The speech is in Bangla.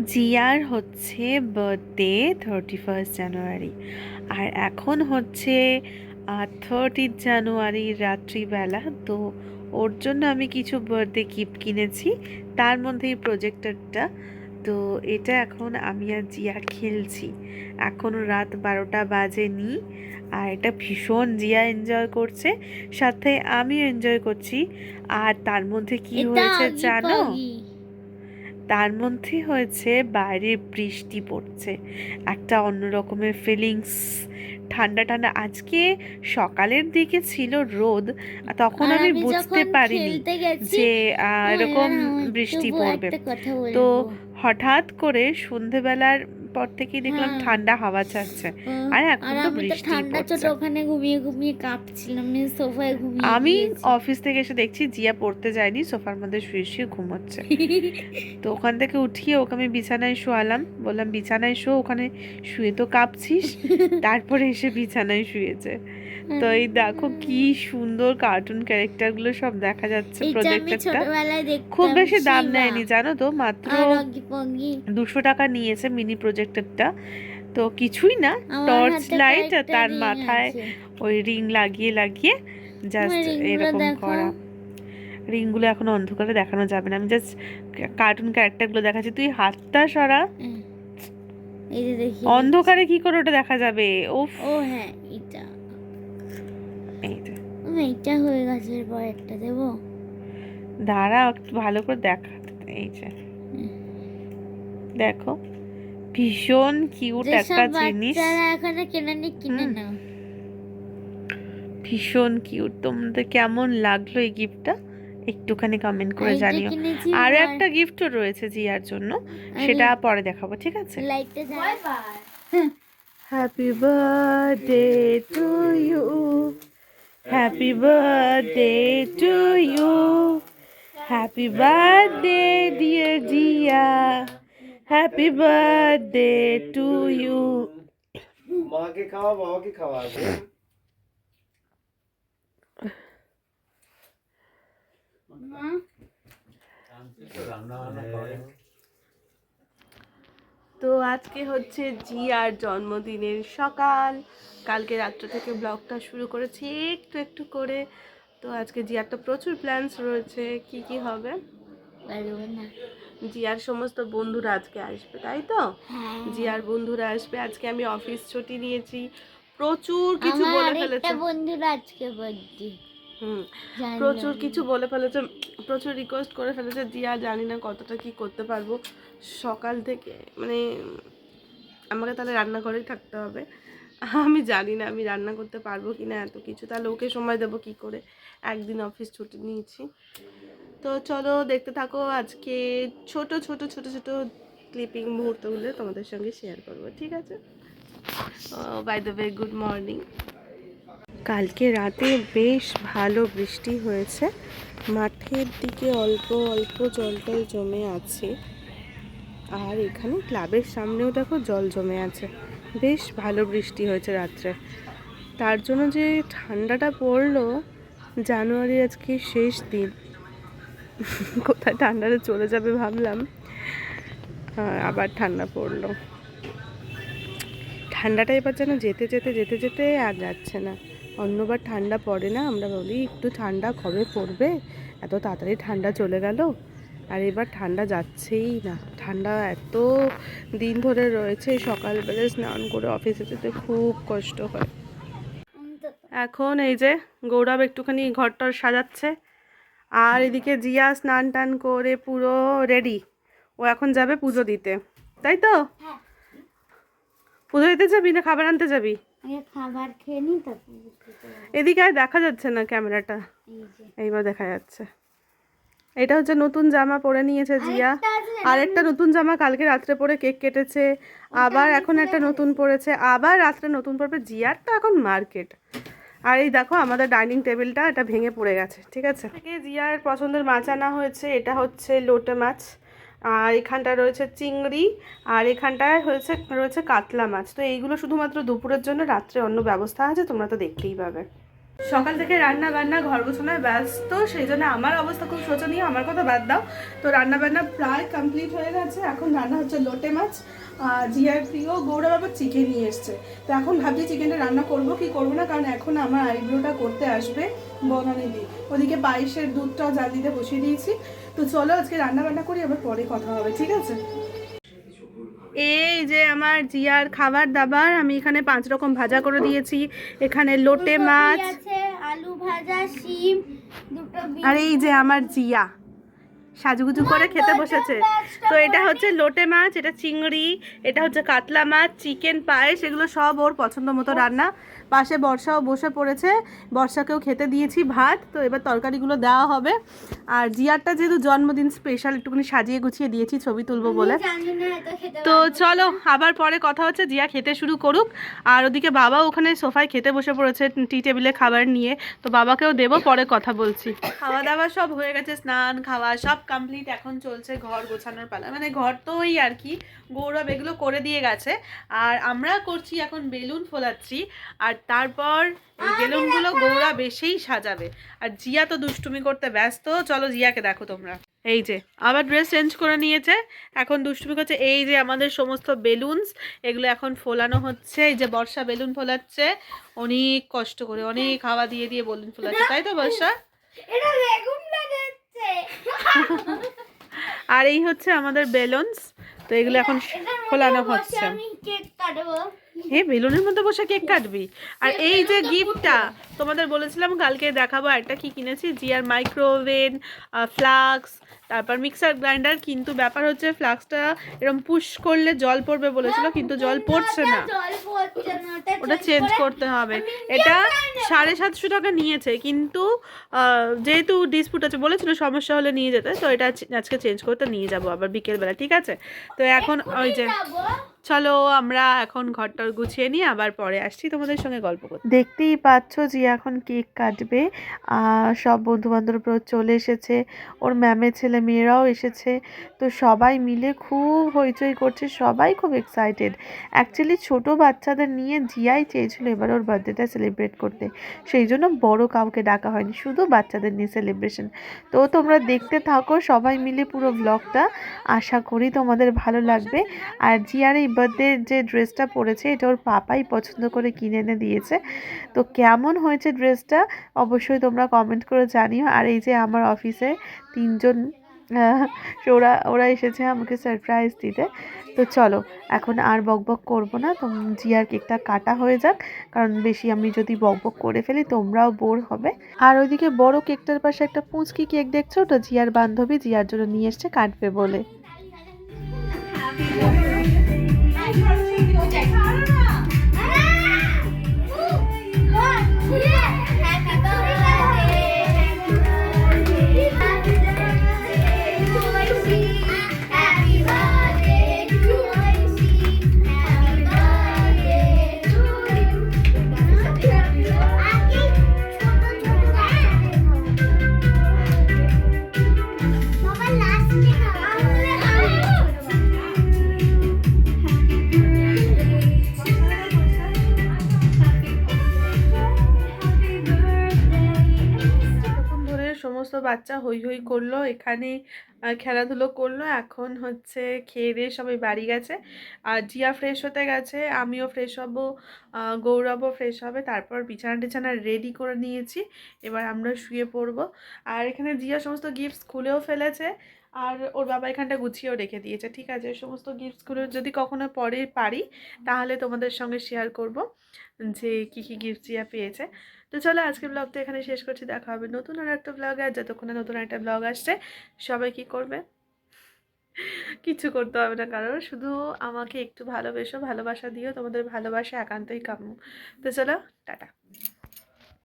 জিয়ার হচ্ছে বার্থডে থার্টি ফার্স্ট জানুয়ারি আর এখন হচ্ছে থার্টি জানুয়ারি রাত্রিবেলা তো ওর জন্য আমি কিছু বার্থডে গিফট কিনেছি। তার মধ্যে এই প্রজেক্টরটা তো এটা এখন আমি আর জিয়া খেলছি। এখন রাত বারোটা বাজেনি আর এটা ভীষণ জিয়া এনজয় করছে। সাথে আমিও এনজয় করছি। আর তার মধ্যে কি হয়েছে জানো? তার মধ্যে হয়েছে বাইরে বৃষ্টি পড়ছে। একটা অন্য রকমের ফিলিংস ঠান্ডা ঠান্ডা। আজকে সকালের দিকে ছিল রোদ তখন আমি বুঝতে পারিনি যে এরকম বৃষ্টি পড়বে। তো হঠাৎ করে সন্ধেবেলার পর থেকেই দেখলাম হ্যাঁ। ঠান্ডা হাওয়া ছাড়ছে। আর এখন তো বৃষ্টি ঠান্ডা পড়ছে। ওখানে ঘুমিয়ে ঘুমিয়ে কাঁপছিলাম আমি সোফায় ঘুমিয়ে আমি অফিস থেকে এসে দেখছি জিয়া পড়তে যায়নি সোফার মধ্যে শুয়ে শুয়ে ঘুমোচ্ছে। তো ওখান থেকে উঠিয়ে ওকে আমি বিছানায় শোয়ালাম। বললাম বিছানায় শো ওখানে শুয়ে তো কাঁপছিস। তারপরে এসে বিছানায় শুয়েছে। তো এই দেখো কি সুন্দর কার্টুন ক্যারেক্টারগুলো সব দেখা যাচ্ছে প্রজেক্টরটা খুব বেশি দাম নেয়নি জানো তো? মাত্র দুশো টাকা নিয়েছে মিনি প্রজেক্টরটা তো কিছুই না টর্চ লাইট আর তার মাথায় ওই রিং লাগিয়ে লাগিয়ে জাস্ট এরকম করা। রিংগুলো এখন অন্ধকারে দেখানো যাবে না। আমি জাস্ট কার্টুন ক্যারেক্টারগুলো দেখাচ্ছি। তুই হাতটা সরা। অন্ধকারে কি করে ওটা দেখা যাবে? ও হ্যাঁ এটা। এই এইটা হয়ে গেছে এরপর একটা দেবো? দাঁড়া একটু ভালো করে দেখা। এই যে। দেখো ভীষণ কিউট একটা জিনিস। এখানে কেনে নি কিনে নাও। ভীষণ কিউট তোমাদের কেমন লাগল এই গিফটটা একটুখানি কমেন্ট করে জানিও। আরও একটা গিফটও রয়েছে জিয়ার জন্য। সেটা পরে দেখাবো ঠিক আছে? Happy birthday to you happy birthday to you happy birthday dear Zia happy birthday to you মাকে খাওয়া বাবাকে খাওয়া আছে তো আজকে হচ্ছে জিয়ার জন্মদিনের সকাল। কালকে রাত্র থেকে ব্লগটা শুরু করেছি একটু একটু করে। তো আজকে জিয়ার তো প্রচুর প্ল্যানস রয়েছে কি কি হবে? জিয়ার সমস্ত বন্ধুরা আজকে আসবে তাই তো? হ্যাঁ। জিয়ার বন্ধুরা আসবে আজকে আমি অফিস ছুটি নিয়েছি। প্রচুর কিছু বলে ফেলেছে। বন্ধুর আজকে বার্থডে প্রচুর কিছু বলে ফেলেছে প্রচুর রিকোয়েস্ট করে ফেলেছে। জিয়া জানি না কতটা কি করতে পারব। সকাল থেকে মানে আমাকে তাহলে রান্নাঘরেই থাকতে হবে। আমি জানি না আমি রান্না করতে পারব কি না এত কিছু। তাহলে ওকে সময় দেবো কি করে? একদিন অফিস ছুটি নিয়েছি। তো চলো দেখতে থাকো আজকে ছোট ছোট ছোট ছোট ক্লিপিং মুহূর্তগুলো তোমাদের সঙ্গে শেয়ার করব, ঠিক আছে? By the way good morning কালকে রাতে বেশ ভালো বৃষ্টি হয়েছে। মাঠের দিকে অল্প অল্প জল টল জমে আছে। আর এখানে ক্লাবের সামনেও দেখো জল জমে আছে। বেশ ভালো বৃষ্টি হয়েছে রাত্রে। তার জন্য যে ঠান্ডাটা পড়ল, জানুয়ারি আজকে শেষ দিন। কোথায় ঠান্ডাটা চলে যাবে ভাবলাম। আবার ঠান্ডা পড়ল। ঠান্ডাটা এবার যেন যেতে যেতে যেতে যেতে আর যাচ্ছে না। অন্যবার ঠান্ডা পড়ে না, আমরা বলি একটু ঠান্ডা কবে পড়বে? এত তাড়াতাড়ি ঠান্ডা চলে গেল? আর এবার ঠান্ডা যাচ্ছেই না। ঠান্ডা এত দিন ধরে রয়েছে সকালবেলা স্নান করে অফিসে যেতে খুব কষ্ট হয়। এখন এই যে গৌরব একটুখানি ঘরটর সাজাচ্ছে আর এদিকে জিয়া স্নান টান করে পুরো রেডি ও এখন যাবে পুজো দিতে তাই তো? হ্যাঁ। পুজো দিতে যাবি না খাবার আনতে যাবি? খাবার খেয়ে নি পারব। এদিকে আর দেখা যাচ্ছে না ক্যামেরাটা। এইবার দেখা যাচ্ছে। এটা হচ্ছে নতুন জামা পরে নিয়েছে জিয়া। না, আরেকটা নতুন জামা কালকে রাত্রে পরে কেক কেটেছে। আবার এখন একটা নতুন পরেছে। আবার রাত্রে নতুন পরবে। জিয়ার তো এখন মার্কেট। আর এই দেখো আমাদের ডাইনিং টেবিলটা এটা ভেঙে পড়ে গেছে ঠিক আছে? থেকে জিয়ার পছন্দের মাছ আনা হয়েছে এটা হচ্ছে লোটে মাছ। আর এখানটায় রয়েছে চিংড়ি আর এখানটায় হয়েছে রয়েছে কাতলা মাছ। তো এইগুলো শুধুমাত্র দুপুরের জন্য রাত্রে অন্য ব্যবস্থা আছে তোমরা তো দেখতেই পাবে। সকাল থেকে রান্না বান্না ঘর গোছানোয় ব্যস্ত সেই জন্য আমার অবস্থা খুব শোচনীয়। আমার কথা বাদ দাও। তো রান্না বান্না প্রায় কমপ্লিট হয়ে গেছে। এখন রান্না হচ্ছে লোটে মাছ আর জিয়ার প্রিয় গৌরব আবার চিকেন নিয়ে এসছে। তো এখন ভাবছি চিকেনটা রান্না করব কি করব না? কারণ এখন আমার আইব্রোটা করতে আসবে বনানি দি ওদিকে পায়েসের দুধটাও জাল দিতে বসিয়ে দিয়েছি। তো চলো আজকে রান্না বান্না করি আবার পরে কথা হবে ঠিক আছে? এই যে আমার জিয়ার খাবার দাবার আমি এখানে পাঁচ রকম ভাজা করে দিয়েছি। এখানে লোটে মাছ ভাজা শিম দুটো আর এই যে আমার জিয়া। সাজুগুজু করে খেতে বসেছে। তো এটা হচ্ছে লোটে মাছ এটা চিংড়ি এটা হচ্ছে কাতলা মাছ চিকেন পায়েস এগুলো সব ওর পছন্দ মতো রান্না। পাশে বর্ষাও বসে পড়েছে। বর্ষাকেও খেতে দিয়েছি ভাত। তো এবার তরকারিগুলো দেওয়া হবে। আর জিয়ারটা যেহেতু জন্মদিন স্পেশাল একটুখানি সাজিয়ে গুছিয়ে দিয়েছি ছবি তুলবো বলে। তো চলো আবার পরে কথা হচ্ছে জিয়া খেতে শুরু করুক। আর ওদিকে বাবা ওখানে সোফায় খেতে বসে পড়েছে টি টেবিলে খাবার নিয়ে। তো বাবাকেও দেবো পরে কথা বলছি। খাওয়া দাওয়া সব হয়ে গেছে স্নান খাওয়া সব কমপ্লিট এখন চলছে ঘর গোছানোর পালা। মানে ঘর তো ওই আর কি গৌরব এগুলো করে দিয়ে গেছে। আর আমরা করছি এখন বেলুন ফোলাচ্ছি আর তারপর বেলুনগুলো গৌরব এসেই সাজাবে। আর জিয়া তো দুষ্টুমি করতে ব্যস্ত চলো জিয়াকে দেখো তোমরা। এই যে আবার ড্রেস চেঞ্জ করে নিয়েছে এখন দুষ্টুমি করছে। এই যে আমাদের সমস্ত বেলুনস এগুলো এখন ফোলানো হচ্ছে। এই যে বর্ষা বেলুন ফোলাচ্ছে অনেক কষ্ট করে অনেক হাওয়া দিয়ে দিয়ে বেলুন ফোলাচ্ছে। তাই তো বর্ষা? এটা বেগুন আর এই হচ্ছে আমাদের বেলুনস তো এগুলো এখন ফোলানো হচ্ছে। হে বেলুনের মধ্যে বসে কেক কাটবি। আর এই যে গিফটটা তোমাদের বলেছিলাম কালকে দেখাবো একটা কি কিনেছি? জিয়ার মাইক্রোওভেন ফ্লাক্স তারপর মিক্সার গ্রাইন্ডার কিন্তু ব্যাপার হচ্ছে ফ্লাক্সটা এরকম পুশ করলে জল পড়বে বলেছিল কিন্তু জল পড়ছে না জল পড়ছে না ওটা চেঞ্জ করতে হবে। এটা সাড়ে সাতশো টাকা নিয়েছে কিন্তু যেহেতু ডিসপুট আছে বলেছিল সমস্যা হলে নিয়ে যেতে তো এটা আজকে চেঞ্জ করতে নিয়ে যাব আবার বিকেলবেলা ঠিক আছে? তো এখন ওই যে চলো আমরা এখন ঘরটার গুছিয়ে নিয়ে আবার পরে আসছি তোমাদের সঙ্গে গল্প করতে। দেখতেই পাচ্ছ যে এখন কেক কাটবে সব বন্ধু বান্ধবরা চলে এসেছে, ওর ম্যামের ছেলে মেয়েরাও এসেছে, তো সবাই মিলে খুব হইচই করছে, সবাই খুব এক্সাইটেড অ্যাকচুয়ালি ছোট বাচ্চাদের নিয়ে জিয়াই চেয়েছিল এবার ওর বার্থডেটা সেলিব্রেট করতে, সেই জন্য বড় কাউকে ডাকা হয়নি, শুধু বাচ্চাদের নিয়ে সেলিব্রেশন তো তোমরা দেখতে থাকো সবাই মিলে পুরো ব্লগটা আশা করি তোমাদের ভালো লাগবে। আর জিয়ার এই বার্থডের যে ড্রেসটা পরেছে, এটা ওর পাপাই পছন্দ করে কিনে এনে দিয়েছে। তো কেমন হয়েছে ড্রেসটা, অবশ্যই তোমরা কমেন্ট করে জানিও। আর এই যে আমার অফিসে তিনজন ওরা ওরা এসেছে আমাকে সারপ্রাইজ দিতে। তো চলো, এখন আর বকবক করব না। তো জিয়ার কেকটা কাটা হয়ে যাক, কারণ বেশি আমি যদি বকবক করে ফেলি, তোমরাও বোর হবে। আর ওইদিকে বড় কেকটার পাশে একটা পুঁচকি কেক দেখছ? ওটা জিয়ার বান্ধবী, জিয়ার জন্য নিয়ে এসছে কাটবে বলে। বাচ্চা হই হই করল, এখানে খেলাধুলো করল, এখন হচ্ছে খেয়ে দিয়ে সবাই বাড়ি গেছে। আর জিয়া ফ্রেশ হতে গেছে, আমিও ফ্রেশ হব গৌরবও ফ্রেশ হবে, তারপর বিছানা টিছানা রেডি করে নিয়েছি, এবার আমরা শুয়ে পড়ব। আর এখানে জিয়া সমস্ত গিফটস খুলেও ফেলেছে, আর ওর বাবা এখানটা গুছিয়েও রেখে দিয়েছে, ঠিক আছে? সমস্ত গিফটসগুলো যদি কখনো পরে পারি, তাহলে তোমাদের সঙ্গে শেয়ার করব। যে কী কী গিফট জিয়া পেয়েছে। তো চলো আজকের ব্লগটা এখানে শেষ করছি। দেখা হবে নতুন আর একটা ব্লগ আর যতক্ষণ না নতুন একটা ব্লগ আসছে, সবাই কি করবে? কিছু করতে হবে না। কারণ শুধু আমাকে একটু ভালোবেসো, ভালোবাসা দিও। তোমাদের ভালোবাসা একান্তই কাম্য। তো চলো, টাটা।